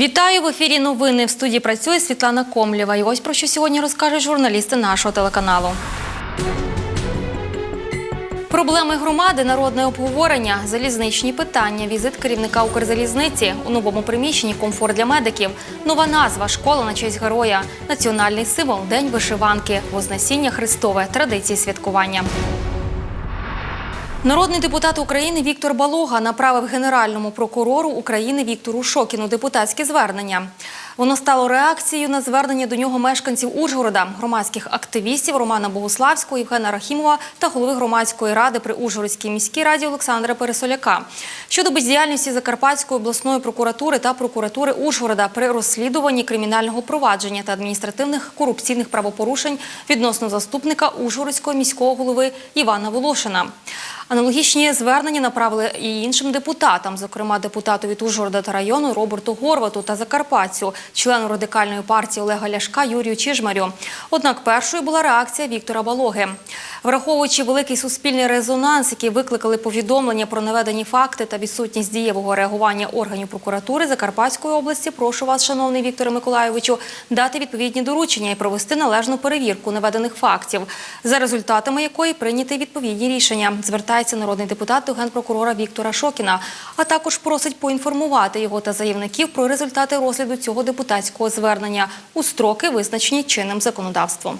Вітаю в ефірі. Новини в студії працює Світлана Комлєва. І ось про що сьогодні розкажуть журналісти нашого телеканалу. Проблеми громади, народне обговорення, залізничні питання, візит керівника Укрзалізниці у новому приміщенні комфорт для медиків, нова назва школа на честь героя, національний символ День вишиванки, Вознесіння Христове, традиції святкування. Народний депутат України Віктор Балога направив генеральному прокурору України Віктору Шокіну депутатське звернення. Воно стало реакцією на звернення до нього мешканців Ужгорода, громадських активістів Романа Богуславського, Євгена Рахімова та голови громадської ради при Ужгородській міській раді Олександра Пересоляка щодо бездіяльності Закарпатської обласної прокуратури та прокуратури Ужгорода при розслідуванні кримінального провадження та адміністративних корупційних правопорушень відносно заступника Ужгородського міського голови Івана Волошина. Аналогічні звернення направили і іншим депутатам, зокрема депутату від Ужгорода та району Роберту Горвату та Закарпатцю, члену радикальної партії Олега Ляшка Юрію Чижмарю. Однак першою була реакція Віктора Балоги. Враховуючи великий суспільний резонанс, який викликали повідомлення про наведені факти та відсутність дієвого реагування органів прокуратури Закарпатської області, прошу вас, шановний Вікторе Миколайовичу, дати відповідні доручення і провести належну перевірку наведених фактів, за результатами якої прийняти відповідні рішення. Звертається народний депутат до генпрокурора Віктора Шокіна, а також просить поінформувати його та заявників про результати розгляду цього депутатського звернення у строки, визначені чинним законодавством.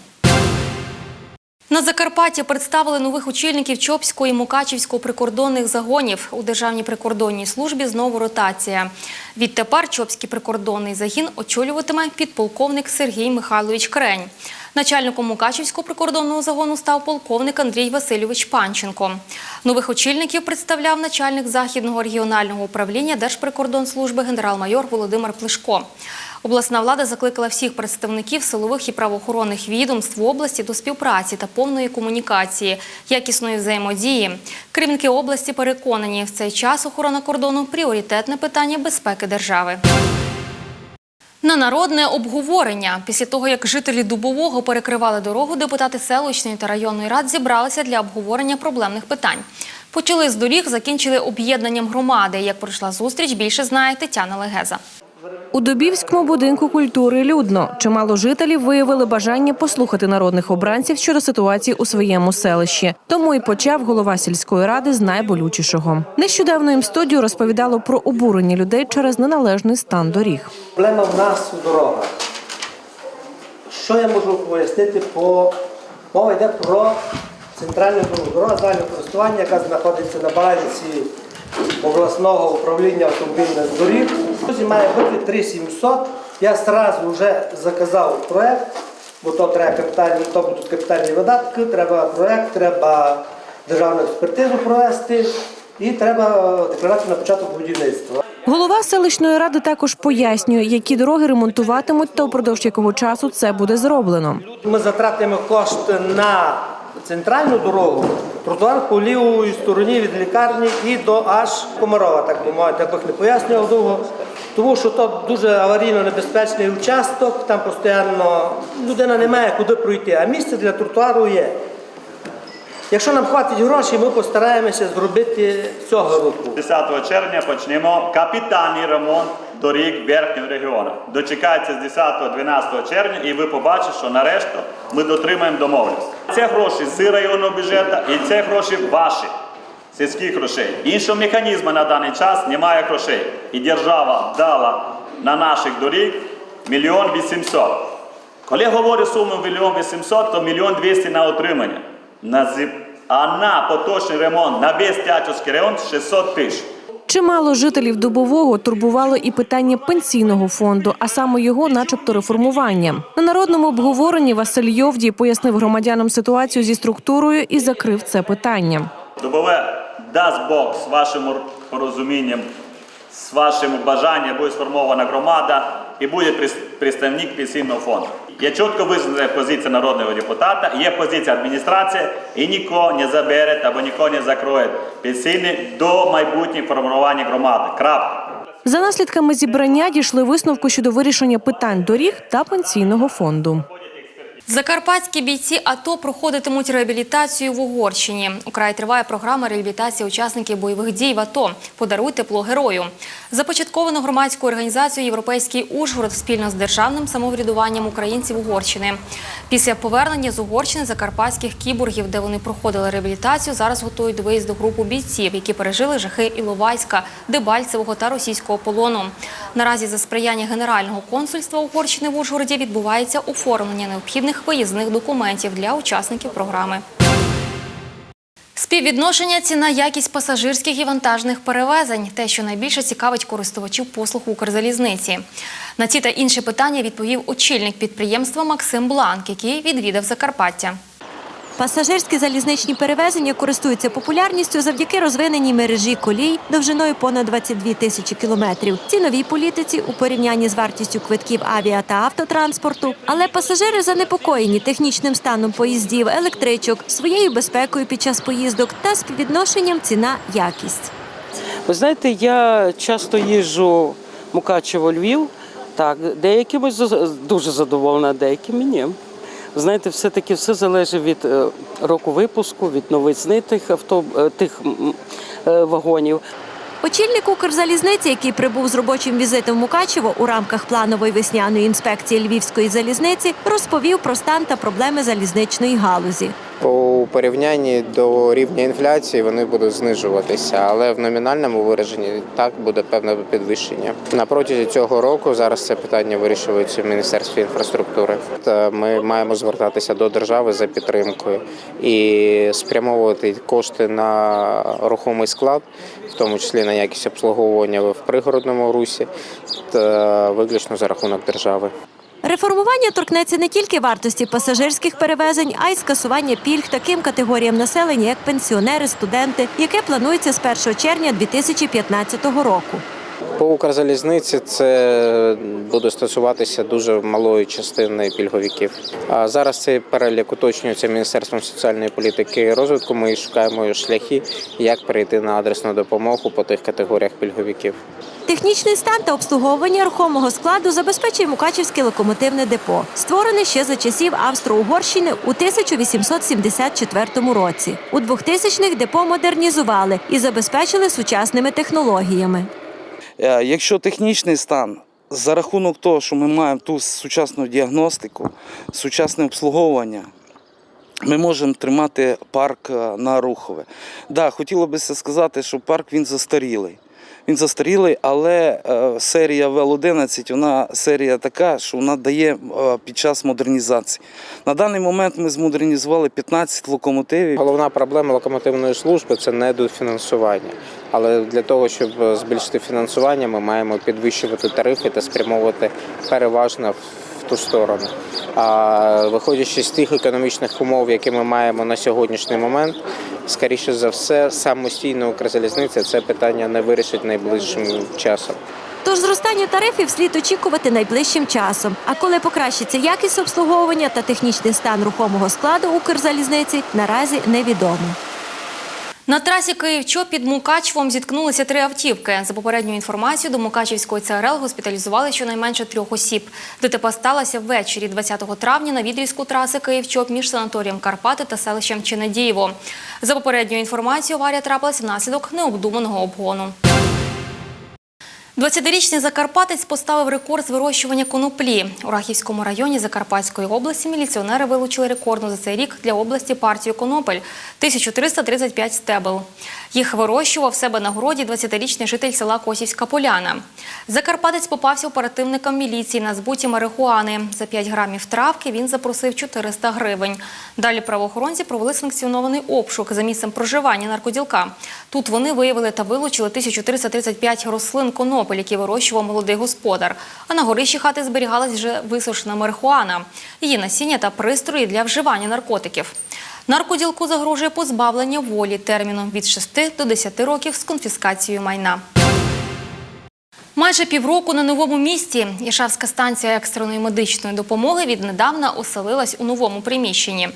На Закарпатті представили нових очільників Чопського і Мукачівського прикордонних загонів. У Державній прикордонній службі знову ротація. Відтепер Чопський прикордонний загін очолюватиме підполковник Сергій Михайлович Крень. Начальником Мукачівського прикордонного загону став полковник Андрій Васильович Панченко. Нових очільників представляв начальник Західного регіонального управління Держприкордонслужби генерал-майор Володимир Плешко. Обласна влада закликала всіх представників силових і правоохоронних відомств в області до співпраці та повної комунікації, якісної взаємодії. Керівники області переконані, в цей час охорона кордону пріоритетне питання безпеки держави. На народне обговорення після того, як жителі Дубового перекривали дорогу, депутати селищної та районної рад зібралися для обговорення проблемних питань. Почали з доріг, закінчили об'єднанням громади. Як пройшла зустріч, більше знає Тетяна Легеза. У Дубівському будинку культури людно. Чимало жителів виявили бажання послухати народних обранців щодо ситуації у своєму селищі. Тому і почав голова сільської ради з найболючішого. Нещодавно їм студію розповідало про обурення людей через неналежний стан доріг. Проблема в нас у дорогах. Що я можу пояснити по мова йде про центральну дорогу. Дорога загального користування, яка знаходиться на балансі обласного управління автомобільних доріг. Друзі, має бути 3700. Я одразу вже заказав проект, бо то треба капітальні, то будуть капітальні видатки, треба проект, треба державну експертизу провести і треба декларацію на початок будівництва. Голова селищної ради також пояснює, які дороги ремонтуватимуть та упродовж якого часу це буде зроблено. Ми затратимо кошти на центральну дорогу, тротуар по лівій стороні від лікарні і до аж Комарова, так би мовити, якби не пояснював довго. Тому що то дуже аварійно небезпечний участок, там постійно людина не має куди пройти, а місце для тротуару є. Якщо нам хватить грошей, ми постараємося зробити цього року. 10 червня почнемо капітальний ремонт доріг верхнього регіону. Дочекайтеся з 10-12 червня і ви побачите, що нарешті ми дотримаємо домовленості. Це гроші з районного бюджету і це гроші ваші, сільських грошей. Іншого механізму на даний час немає грошей. І держава дала на наших доріг мільйон вісімсот. Коли я говорю суму мільйон вісімсот, то мільйон двісті на отримання. А на поточний ремонт на весь Тячівський район 600 тисяч. Чимало жителів Дубового турбувало і питання пенсійного фонду, а саме його, начебто, реформування. На народному обговоренні Василь Йовдій пояснив громадянам ситуацію зі структурою і закрив це питання. Добове дасть Бог з вашим порозумінням, з вашим бажанням буде сформована громада і буде представник пенсійного фонду. Є чітко визнана позиція народного депутата, є позиція адміністрації, і нікого не забере або нікого не закроє пенсійний до майбутнього формування громади. Крапка. За наслідками зібрання дійшли висновку щодо вирішення питань доріг та пенсійного фонду. Закарпатські бійці АТО проходитимуть реабілітацію в Угорщині. Украй триває програма реабілітації учасників бойових дій в АТО. Подаруй тепло герою. Започатковано громадською організацією Європейський Ужгород спільно з державним самоврядуванням українців Угорщини. Після повернення з Угорщини закарпатських кіборгів, де вони проходили реабілітацію, зараз готують до виїзду групу бійців, які пережили жахи Іловайська, Дебальцевого та російського полону. Наразі за сприяння Генерального консульства Угорщини в Ужгороді відбувається оформлення необхідних виїзних документів для учасників програми. Співвідношення ціна якість пасажирських і вантажних перевезень те, що найбільше цікавить користувачів послуг Укрзалізниці. На ці та інші питання відповів очільник підприємства Максим Бланк, який відвідав Закарпаття. Пасажирські залізничні перевезення користуються популярністю завдяки розвиненій мережі колій довжиною понад 22 тисячі кілометрів, ціновій політиці у порівнянні з вартістю квитків авіа та автотранспорту. Але пасажири занепокоєні технічним станом поїздів, електричок, своєю безпекою під час поїздок та співвідношенням ціна-якість. Ви знаєте, я часто їжджу Мукачево Львів. Так, деякими дуже задоволена, деякими ні. Знаєте, все-таки все залежить від е, року випуску, від новизни тих авто е, тих е, вагонів. Очільник Укрзалізниці, який прибув з робочим візитом в Мукачево у рамках планової весняної інспекції Львівської залізниці, розповів про стан та проблеми залізничної галузі. У порівнянні до рівня інфляції вони будуть знижуватися, але в номінальному вираженні так буде певне підвищення. На протязі цього року зараз це питання вирішується в Міністерстві інфраструктури. Ми маємо звертатися до держави за підтримкою і спрямовувати кошти на рухомий склад, в тому числі на якість обслуговування в пригородному русі, та виключно за рахунок держави. Реформування торкнеться не тільки вартості пасажирських перевезень, а й скасування пільг таким категоріям населення, як пенсіонери, студенти, яке планується з 1 червня 2015 року. По Укрзалізниці це буде стосуватися дуже малої частини пільговиків. А зараз цей перелік уточнюється Міністерством соціальної політики і розвитку. Ми шукаємо шляхи, як перейти на адресну допомогу по тих категоріях пільговиків. Технічний стан та обслуговування рухомого складу забезпечує Мукачівське локомотивне депо, створене ще за часів Австро-Угорщини у 1874 році. У 2000-х депо модернізували і забезпечили сучасними технологіями. Е, Якщо технічний стан за рахунок того, що ми маємо ту сучасну діагностику, сучасне обслуговування, ми можемо тримати парк е, на рухове. Да, хотілося б сказати, що парк він застарілий. Він застарілий, але е, серія ВЛ-11, вона серія така, що вона дає е, під час модернізації. На даний момент ми змодернізували 15 локомотивів. Головна проблема локомотивної служби це недофінансування. Але для того, щоб збільшити фінансування, ми маємо підвищувати тарифи та спрямовувати переважно в ту сторону. А виходячи з тих економічних умов, які ми маємо на сьогоднішній момент, скоріше за все, самостійно Укрзалізниця це питання не вирішить найближчим часом. Тож зростання тарифів слід очікувати найближчим часом. А коли покращиться якість обслуговування та технічний стан рухомого складу Укрзалізниці, наразі невідомо. На трасі Київ-Чоп під Мукачевом зіткнулися три автівки. За попередньою інформацією, до Мукачівської ЦРЛ госпіталізували щонайменше трьох осіб. ДТП сталося ввечері 20 травня на відрізку траси Київ-Чоп між санаторієм Карпати та селищем Ченедієво. За попередньою інформацією, аварія трапилася внаслідок необдуманого обгону. 20-річний закарпатець поставив рекорд з вирощування коноплі. У Рахівському районі Закарпатської області міліціонери вилучили рекордну за цей рік для області партію конопель – 1335 стебел. Їх вирощував в себе на городі 20-річний житель села Косівська Поляна. Закарпатець попався оперативникам міліції на збуті марихуани. За 5 грамів травки він запросив 400 гривень. Далі правоохоронці провели санкціонований обшук за місцем проживання наркоділка. Тут вони виявили та вилучили 1335 рослин конопель, які вирощував молодий господар. А на горищі хати зберігалась вже висушена марихуана, її насіння та пристрої для вживання наркотиків. Наркоділку загрожує позбавлення волі терміном від 6 до 10 років з конфіскацією майна. Майже півроку на новому місці Іршавська станція екстреної медичної допомоги віднедавна оселилась у новому приміщенні.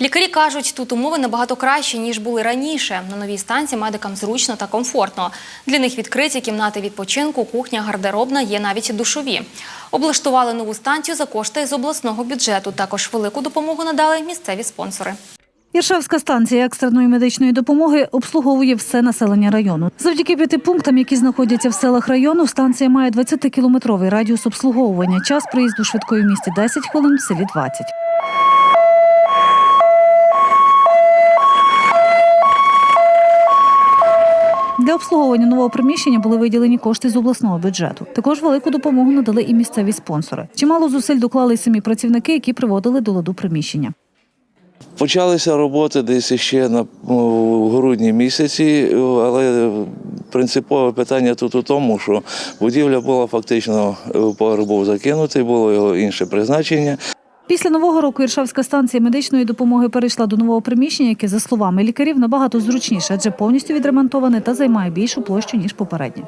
Лікарі кажуть, тут умови набагато кращі, ніж були раніше. На новій станції медикам зручно та комфортно. Для них відкриті кімнати відпочинку, кухня, гардеробна, є навіть душові. Облаштували нову станцію за кошти з обласного бюджету. Також велику допомогу надали місцеві спонсори. Іршавська станція екстреної медичної допомоги обслуговує все населення району. Завдяки п'яти пунктам, які знаходяться в селах району, станція має 20-кілометровий радіус обслуговування. Час приїзду швидкої в місті 10 хвилин, в селі 20. Для обслуговування нового приміщення були виділені кошти з обласного бюджету. Також велику допомогу надали і місцеві спонсори. Чимало зусиль доклали й самі працівники, які приводили до ладу приміщення. Почалися роботи десь ще на в грудні місяці, але принципове питання тут у тому, що будівля була фактично поверх був закинутий, було його інше призначення. Після нового року Іршавська станція медичної допомоги перейшла до нового приміщення, яке, за словами лікарів, набагато зручніше, адже повністю відремонтоване та займає більшу площу ніж попереднє.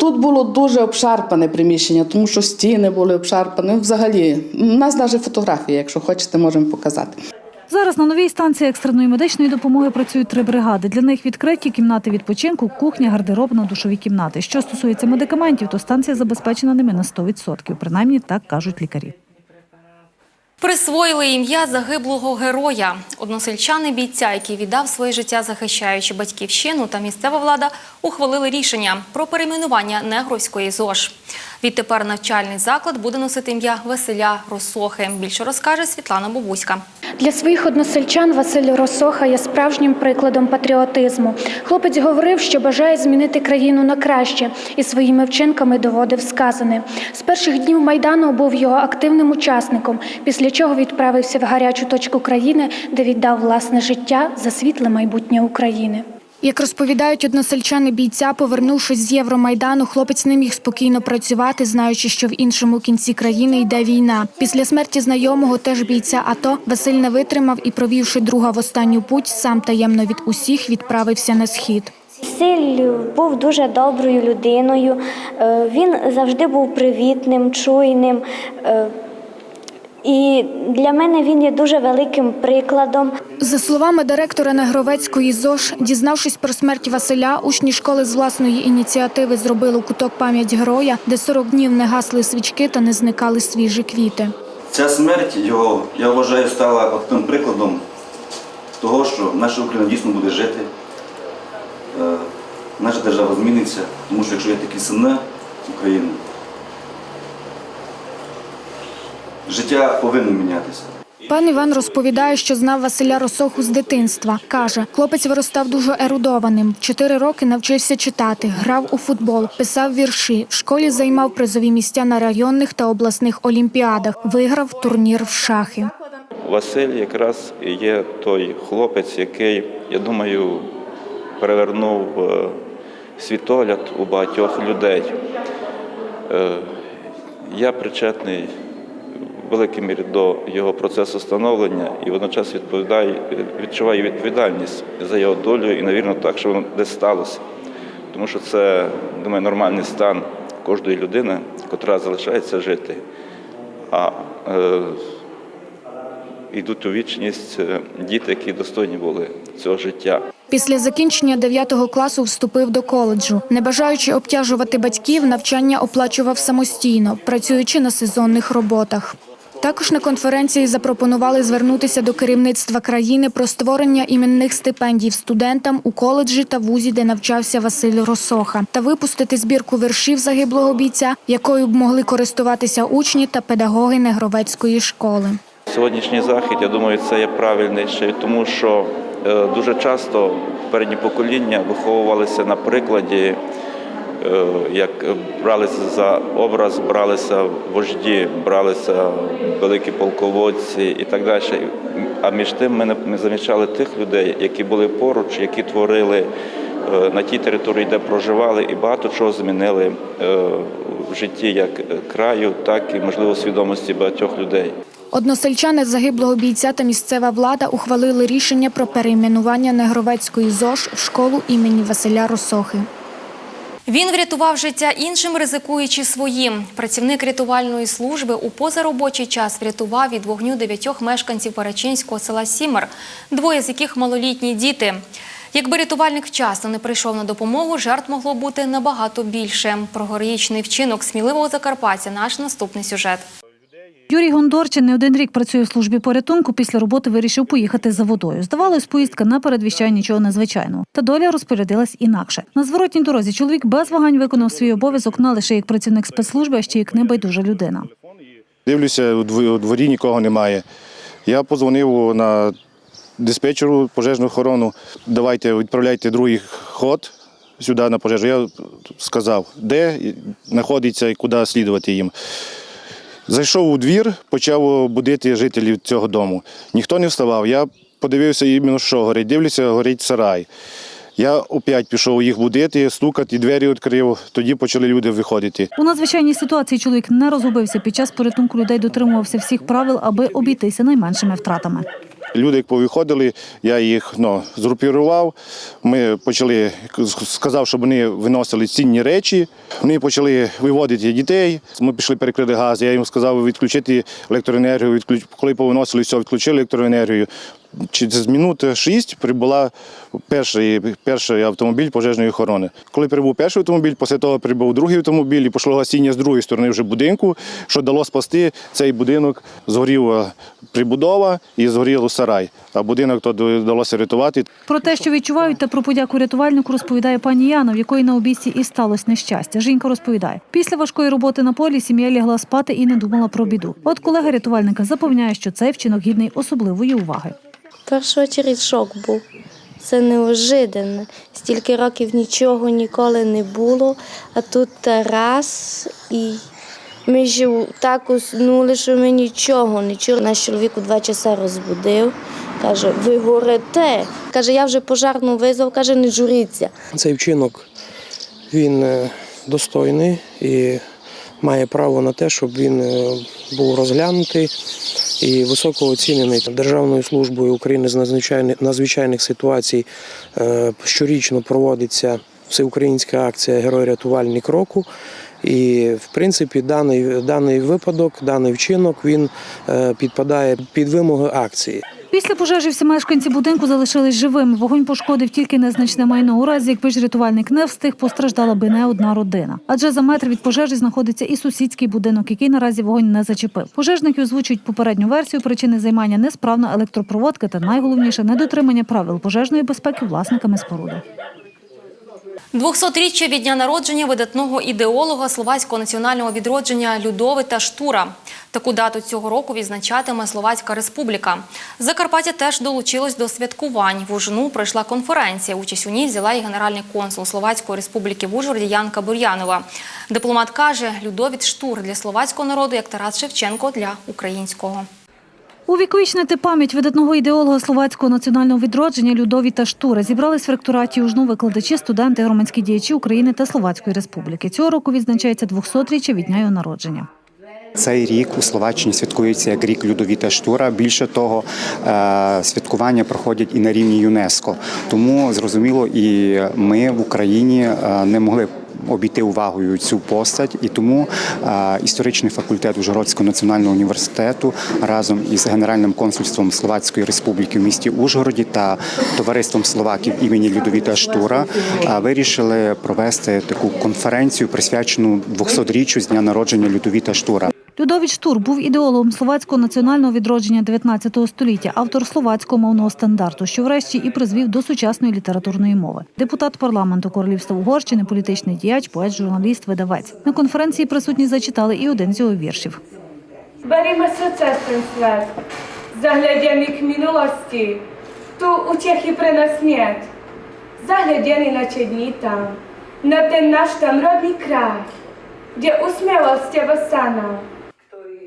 Тут було дуже обшарпане приміщення, тому що стіни були обшарпані. Взагалі, у нас навіть фотографії, якщо хочете, можемо показати. Зараз на новій станції екстреної медичної допомоги працюють три бригади. Для них відкриті кімнати відпочинку, кухня, гардеробна, душові кімнати. Що стосується медикаментів, то станція забезпечена ними на 100%. Принаймні так кажуть лікарі. Присвоїли ім'я загиблого героя. Односельчани бійця, який віддав своє життя, захищаючи батьківщину, та місцева влада ухвалили рішення про перейменування Негровської ЗОЖ. Відтепер навчальний заклад буде носити ім'я Василя Росохи. Більше розкаже Світлана Бобуська. Для своїх односельчан Василь Росоха є справжнім прикладом патріотизму. Хлопець говорив, що бажає змінити країну на краще, і своїми вчинками доводив сказане. З перших днів майдану був його активним учасником, після чого відправився в гарячу точку країни, де віддав власне життя за світле майбутнє України. Як розповідають односельчани бійця, повернувшись з Євромайдану, хлопець не міг спокійно працювати, знаючи, що в іншому кінці країни йде війна. Після смерті знайомого, теж бійця АТО, Василь не витримав і, провівши друга в останню путь, сам таємно від усіх відправився на схід. Василь був дуже доброю людиною. Е, Він завжди був привітним, чуйним. І для мене він є дуже великим прикладом. За словами директора Негровецької ЗОЖ, дізнавшись про смерть Василя, учні школи з власної ініціативи зробили куток пам'ять героя, де 40 днів не гасли свічки та не зникали свіжі квіти. Ця смерть його, я вважаю, стала тим прикладом того, що наша Україна дійсно буде жити, е, наша держава зміниться, тому що якщо є такі сини України, життя повинно мінятися. Пан Іван розповідає, що знав Василя Росоху з дитинства. Каже, хлопець виростав дуже ерудованим. Чотири роки навчився читати, грав у футбол, писав вірші. В школі займав призові місця на районних та обласних олімпіадах. Виграв турнір в шахи. Василь якраз є той хлопець, який, я думаю, перевернув е, світогляд у багатьох людей. Е, Я причетний великій мірі до його процесу становлення і водночас відповідаю, відчуваю відповідальність за його долю і, навірно, так, що воно десь сталося. Тому що це, думаю, нормальний стан кожної людини, котра залишається жити. А е, йдуть у вічність е, діти, які достойні були цього життя. Після закінчення 9 класу вступив до коледжу. Не бажаючи обтяжувати батьків, навчання оплачував самостійно, працюючи на сезонних роботах. Також на конференції запропонували звернутися до керівництва країни про створення іменних стипендій студентам у коледжі та вузі, де навчався Василь Росоха, та випустити збірку віршів загиблого бійця, якою б могли користуватися учні та педагоги Негровецької школи. Сьогоднішній захід, я думаю, це є правильний тому, що е, дуже часто передні покоління виховувалися на прикладі, як бралися за образ, бралися вожді, бралися великі полководці і так далі. А між тим ми не замічали тих людей, які були поруч, які творили е, на тій території, де проживали, і багато чого змінили е, в житті як краю, так і можливо свідомості багатьох людей. Односельчани загиблого бійця та місцева влада ухвалили рішення про перейменування Негровецької ЗОЖ в школу імені Василя Росохи. Він врятував життя іншим, ризикуючи своїм. Працівник рятувальної служби у позаробочий час врятував від вогню дев'ятьох мешканців Парачинського села Сімер, двоє з яких малолітні діти. Якби рятувальник вчасно не прийшов на допомогу, жертв могло бути набагато більше. Про героїчний вчинок сміливого Закарпаття наш наступний сюжет. Юрій Гондорчин не один рік працює в службі порятунку. Після роботи вирішив поїхати за водою. Здавалось, поїздка не передвіщає нічого незвичайного. Та доля розпорядилась інакше. На зворотній дорозі чоловік без вагань виконав свій обов'язок не лише як працівник спецслужби, а ще як небайдужа людина. Дивлюся, у дворі нікого немає. Я позвонив на диспетчеру пожежну охорону. Давайте відправляйте другий ход сюди на пожежу. Я сказав, де знаходиться і куди слідувати їм. Зайшов у двір, почав будити жителів цього дому. Ніхто не вставав. Я подивився іменно, що горить. Дивлюся, горить сарай. Я опять пішов їх будити, стукати, двері відкрив. Тоді почали люди виходити. У надзвичайній ситуації чоловік не розгубився. Під час порятунку людей дотримувався всіх правил, аби обійтися найменшими втратами. Люди, як повиходили, я їх ну, згрупірував. Ми почали, сказав, щоб вони виносили цінні речі. Вони почали виводити дітей. Ми пішли перекрити газ. Я їм сказав відключити електроенергію. Коли повиносили все, відключили електроенергію. Через минут шість прибула перший, перший автомобіль пожежної охорони. Коли прибув перший автомобіль, після того прибув другий автомобіль і пішло гасіння з другої сторони вже будинку, що дало спасти цей будинок. Згорів е, прибудова і згорів сарай. А будинок то вдалося рятувати. Про те, що відчувають, та про подяку рятувальнику розповідає пані Яна, в якої на обійсті і сталося нещастя. Жінка розповідає, після важкої роботи на полі сім'я лягла спати і не думала про біду. От колега рятувальника запевняє, що цей вчинок гідний особливої уваги. Першу чергу шок був. Це неожиданно. Стільки років нічого ніколи не було, а тут раз і ми ж так уснули, що ми нічого не чули. Наш чоловік у два часа розбудив. Каже, ви горите. Каже, я вже пожарну визвав, каже, не журіться. Цей вчинок він е, достойний і має право на те, щоб він е, був розглянутий і високо оцінений Державною службою України з надзвичайних, ситуацій. Е, Щорічно проводиться всеукраїнська акція Герой рятувальник року. І в принципі даний, даний випадок, даний вчинок він е, підпадає під вимоги акції. Після пожежі всі мешканці будинку залишились живими. Вогонь пошкодив тільки незначне майно. У разі, якби ж рятувальник не встиг, постраждала би не одна родина. Адже за метр від пожежі знаходиться і сусідський будинок, який наразі вогонь не зачепив. Пожежники озвучують попередню версію причини займання несправна електропроводка та найголовніше недотримання правил пожежної безпеки власниками споруди. 200-річчя від дня народження видатного ідеолога словацького національного відродження Людовита Штура. Таку дату цього року відзначатиме Словацька Республіка. Закарпаття теж долучилось до святкувань. В Ужну пройшла конференція. Участь у ній взяла і генеральний консул Словацької Республіки в Ужгороді Янка Бур'янова. Дипломат каже, Людовіт Штур для словацького народу, як Тарас Шевченко для українського. Увіковічнити пам'ять видатного ідеолога словацького національного відродження Людовіта Штура зібрались в ректораті ужну викладачі, студенти, громадські діячі України та Словацької Республіки. Цього року відзначається 200-річчя від дня його народження. Цей рік у Словаччині святкується як рік Людовіта Штура. Більше того, е, святкування проходять і на рівні ЮНЕСКО. Тому зрозуміло, і ми в Україні е, не могли обійти увагою цю постать, і тому історичний факультет Ужгородського національного університету разом із Генеральним консульством Словацької Республіки в місті Ужгороді та товариством Словаків імені Людовіта Штура вирішили провести таку конференцію, присвячену 200-річчю з дня народження Людовіта Штура. Людович Штур був ідеологом словацького національного відродження 19 століття, автор словацького мовного стандарту, що врешті і призвів до сучасної літературної мови. Депутат парламенту Королівства Угорщини, політичний діяч, поет, журналіст, видавець. На конференції присутні зачитали і один з його віршів. Srdce ten svet, zahleděný k minulosti, tu útěchy pre nás нет. Na če dní tam, na ten náš tam rodný kraj, kde usmělost je sana.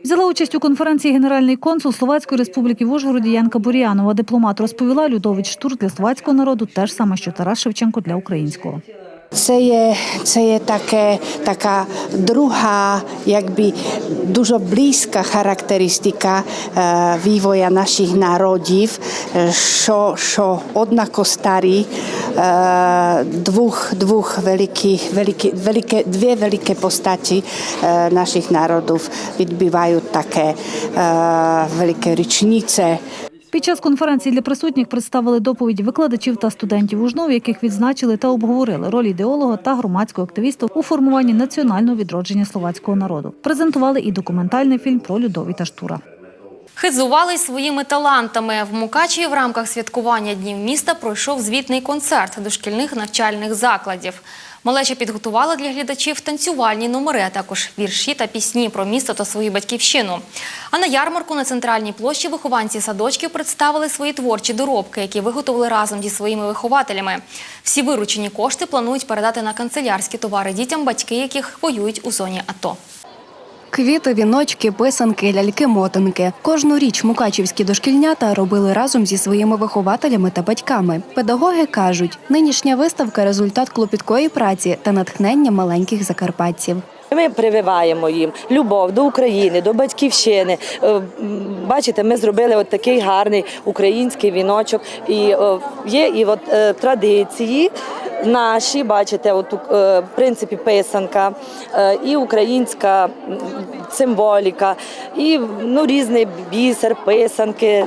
Взяла участь у конференції генеральний консул Словацької республіки в Ужгороді Янка Бур'янова. Дипломат розповіла, Людович Штур для словацького народу те ж саме, що Тарас Шевченко для українського. Це є, це є таке, така друга, якби дуже близька характеристика е, відвоя наших народів, е, що, що однако старі, е, двох, двох великих, великі, велике, дві великі постаті е, наших народів відбивають таке е, велике річнице. Під час конференції для присутніх представили доповіді викладачів та студентів УЖНОВ, яких відзначили та обговорили роль ідеолога та громадського активіста у формуванні національного відродження словацького народу. Презентували і документальний фільм про Людовіта Штура. Хизувались своїми талантами. В Мукачеві в рамках святкування Днів міста пройшов звітний концерт дошкільних навчальних закладів. Малеча підготувала для глядачів танцювальні номери, а також вірші та пісні про місто та свою батьківщину. А на ярмарку на центральній площі вихованці садочків представили свої творчі доробки, які виготовили разом зі своїми вихователями. Всі виручені кошти планують передати на канцелярські товари дітям, батьки яких воюють у зоні АТО. Квіти, віночки, писанки, ляльки-мотанки. Кожну річ мукачівські дошкільнята робили разом зі своїми вихователями та батьками. Педагоги кажуть, нинішня виставка результат клопіткої праці та натхнення маленьких закарпатців. Ми прививаємо їм любов до України, до батьківщини. Е, Бачите, ми зробили от такий гарний український віночок. І е, є і от е, традиції наші, бачите, от е, в принципі писанка, е, і українська символіка, і ну різний бісер, писанки.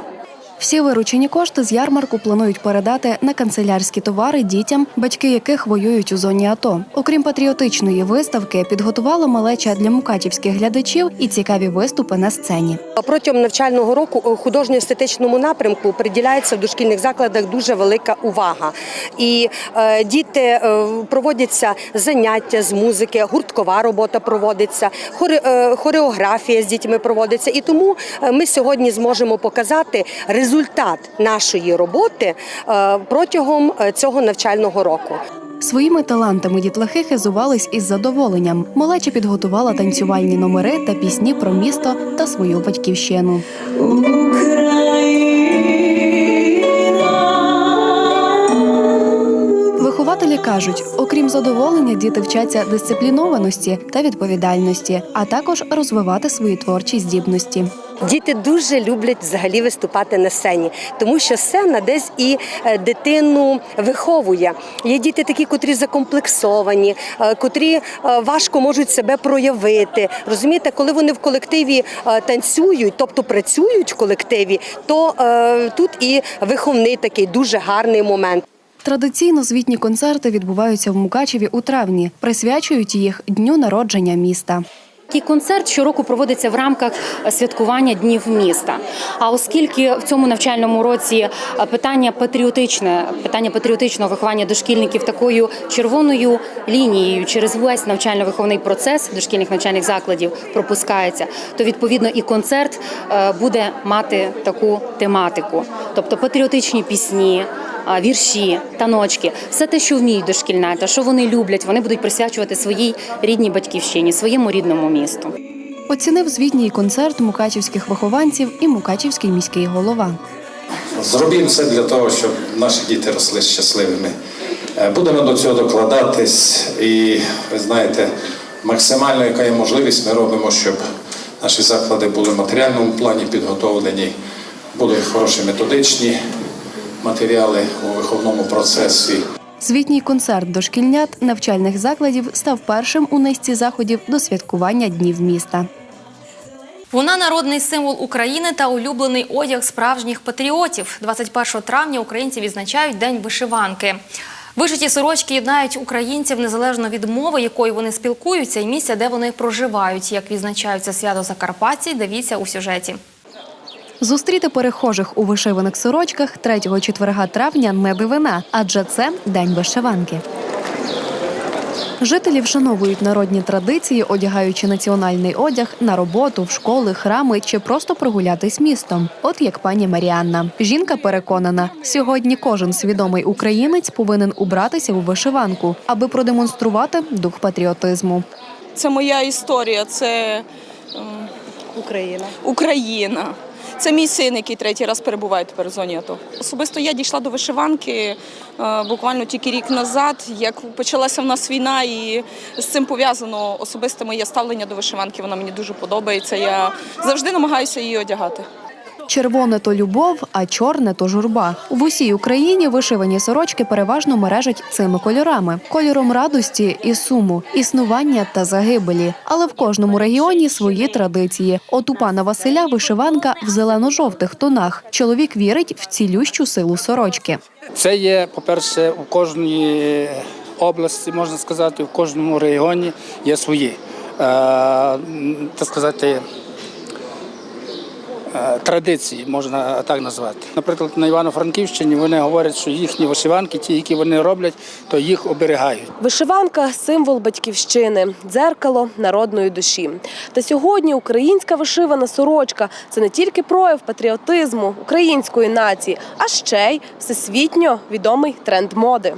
Всі виручені кошти з ярмарку планують передати на канцелярські товари дітям, батьки яких воюють у зоні АТО. Окрім патріотичної виставки, підготувала малеча для мукачівських глядачів і цікаві виступи на сцені. Протягом навчального року художньо-естетичному напрямку приділяється в дошкільних закладах дуже велика увага. І е, діти е, проводяться заняття з музики, гурткова робота проводиться, хоре, е, хореографія з дітьми проводиться. І тому е, ми сьогодні зможемо показати результат нашої роботи е, протягом е, цього навчального року. Своїми талантами дітлахи хизувались із задоволенням. Малеча підготувала танцювальні номери та пісні про місто та свою батьківщину. Вихователі кажуть, окрім задоволення, діти вчаться дисциплінованості та відповідальності, а також розвивати свої творчі здібності. Діти дуже люблять взагалі виступати на сцені, тому що сцена десь і е, дитину виховує. Є діти такі, котрі закомплексовані, е, котрі е, важко можуть себе проявити. Розумієте, коли вони в колективі танцюють, тобто працюють в колективі, то тут і виховний такий дуже гарний момент. Традиційно звітні концерти відбуваються в Мукачеві у травні. Присвячують їх дню народження міста. Такий концерт щороку проводиться в рамках святкування днів міста. А оскільки в цьому навчальному році питання патріотичне, питання патріотичного виховання дошкільників такою червоною лінією через весь навчально-виховний процес дошкільних навчальних закладів пропускається, то відповідно і концерт е, буде мати таку тематику, тобто патріотичні пісні. А, Вірші, таночки, все те, що вміють дошкільнята, що вони люблять, вони будуть присвячувати своїй рідній батьківщині, своєму рідному місту. Оцінив звітній концерт мукачівських вихованців і мукачівський міський голова. Зробимо все для того, щоб наші діти росли щасливими. Е, Будемо до цього докладатись і, ви знаєте, максимально, яка є можливість, ми робимо, щоб наші заклади були в матеріальному плані підготовлені, були хороші методичні матеріали у виховному процесі. Звітній концерт дошкільнят навчальних закладів став першим у низці заходів до святкування днів міста. Вона народний символ України та улюблений одяг справжніх патріотів. 21 травня українці відзначають День вишиванки. Вишиті сорочки єднають українців незалежно від мови, якою вони спілкуються, і місця, де вони проживають. Як відзначаються свято Закарпатті, дивіться у сюжеті. Зустріти перехожих у вишиваних сорочках 3 четверга травня не дивина, адже це день вишиванки. Жителі вшановують народні традиції, одягаючи національний одяг на роботу, в школи, храми чи просто прогулятись містом. От як пані Маріанна. Жінка переконана, сьогодні кожен свідомий українець повинен убратися у вишиванку, аби продемонструвати дух патріотизму. Це моя історія, це ем, Україна. Україна. Це мій син, який третій раз перебуває тепер в зоні АТО. Особисто я дійшла до вишиванки е, буквально тільки рік назад, як почалася в нас війна, і з цим пов'язано особисте моє ставлення до вишиванки. Вона мені дуже подобається. Я завжди намагаюся її одягати. Червоне то любов, а чорне то журба. В усій Україні вишивані сорочки переважно мережать цими кольорами: кольором радості і суму, існування та загибелі. Але в кожному регіоні свої традиції. От у пана Василя вишиванка в зелено-жовтих тонах. Чоловік вірить в цілющу силу сорочки. Це є, по-перше, у кожній області, можна сказати, в кожному регіоні є свої, е, так сказати, традиції, можна так назвати. Наприклад, на Івано-Франківщині вони говорять, що їхні вишиванки, ті, які вони роблять, то їх оберігають. Вишиванка символ батьківщини, дзеркало народної душі. Та сьогодні українська вишивана сорочка це не тільки прояв патріотизму української нації, а ще й всесвітньо відомий тренд моди.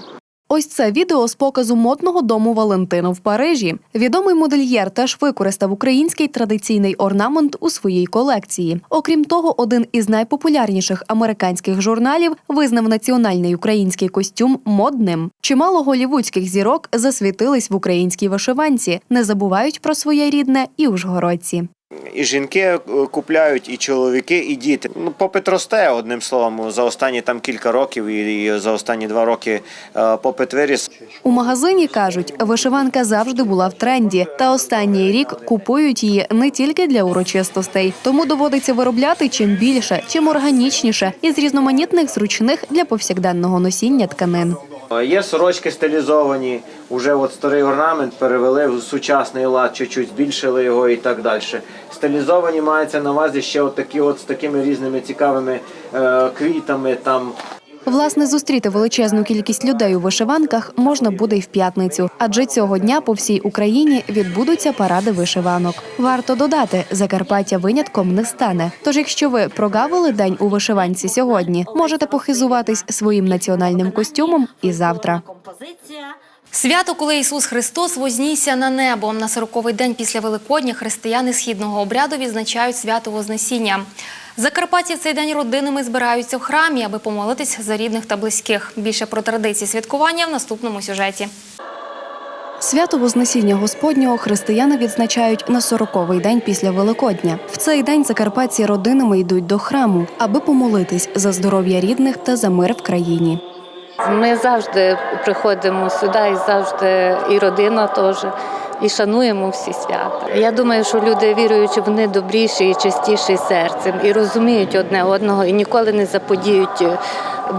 Ось це відео з показу модного дому Валентина в Парижі. Відомий модельєр теж використав український традиційний орнамент у своїй колекції. Окрім того, один із найпопулярніших американських журналів визнав національний український костюм модним. Чимало голівудських зірок засвітились в українській вишиванці, не забувають про своє рідне і ужгородці. І жінки е, купляють, і чоловіки, і діти. Ну, попит росте, одним словом, за останні там кілька років і, за останні два роки е, попит виріс. У магазині кажуть, вишиванка завжди була в тренді, та останній рік купують її не тільки для урочистостей, тому доводиться виробляти чим більше, чим органічніше із різноманітних зручних для повсякденного носіння тканин. Е, Є сорочки стилізовані, вже от старий орнамент перевели в сучасний лад, чуть-чуть збільшили його і так далі. Стилізовані мається на увазі ще от такі от з такими різними цікавими е, квітами там. Власне, зустріти величезну кількість людей у вишиванках можна буде й в п'ятницю, адже цього дня по всій Україні відбудуться паради вишиванок. Варто додати, Закарпаття винятком не стане. Тож, якщо ви прогавили день у вишиванці сьогодні, можете похизуватись своїм національним костюмом і завтра. Свято, коли Ісус Христос вознісся на небо. На 40-й день після Великодня християни східного обряду відзначають свято Вознесіння. Закарпатті в цей день родинами збираються в храмі, аби помолитись за рідних та близьких. Більше про традиції святкування в наступному сюжеті. Свято Вознесіння Господнього християни відзначають на 40-й день після Великодня. В цей день закарпатці родинами йдуть до храму, аби помолитись за здоров'я рідних та за мир в країні. Ми завжди приходимо сюди і завжди і родина теж. І шануємо всі свята. Я думаю, що люди віруючі, вони добріші і чистіші серцем, і розуміють одне одного, і ніколи не заподіють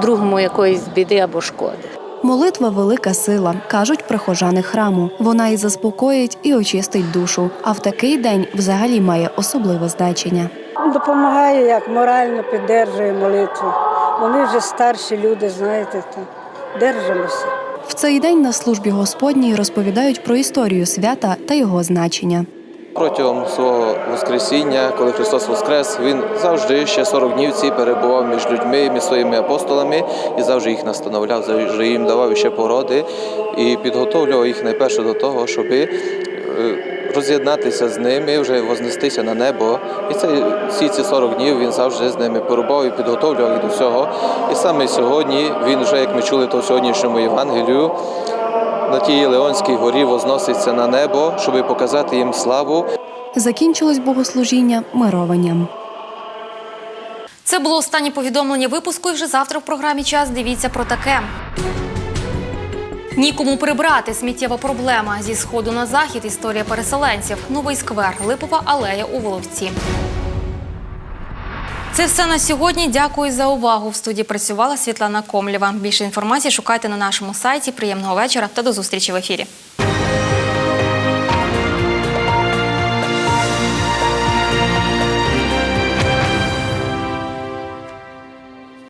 другому якоїсь біди або шкоди. Молитва велика сила, кажуть прихожани храму. Вона і заспокоїть, і очистить душу. А в такий день взагалі має особливе значення. Допомагає як морально підтримує молитву. Вони вже старші люди, знаєте, то держимося. В цей день на службі Господній розповідають про історію свята та його значення. Протягом свого Воскресіння, коли Христос Воскрес, він завжди ще 40 днів ці перебував між людьми, між своїми апостолами і завжди їх настановляв, завжди їм давав ще породи і підготовлював їх найперше до того, щоби е, роз'єднатися з ними, вже вознестися на небо. І це всі ці 40 днів він завжди з ними порубав і підготовлював їх до всього. І саме сьогодні він вже, як ми чули то в сьогоднішньому Євангелію, на тій Леонській горі возноситься на небо, щоб показати їм славу. Закінчилось богослужіння мированням. Це було останнє повідомлення випуску. І вже завтра в програмі час дивіться про таке. Нікому прибрати сміттєва проблема зі сходу на захід. Історія переселенців. Новий сквер, липова алея у Воловці. Це все на сьогодні. Дякую за увагу. В студії працювала Світлана Комлєва. Більше інформації шукайте на нашому сайті. Приємного вечора та до зустрічі в ефірі.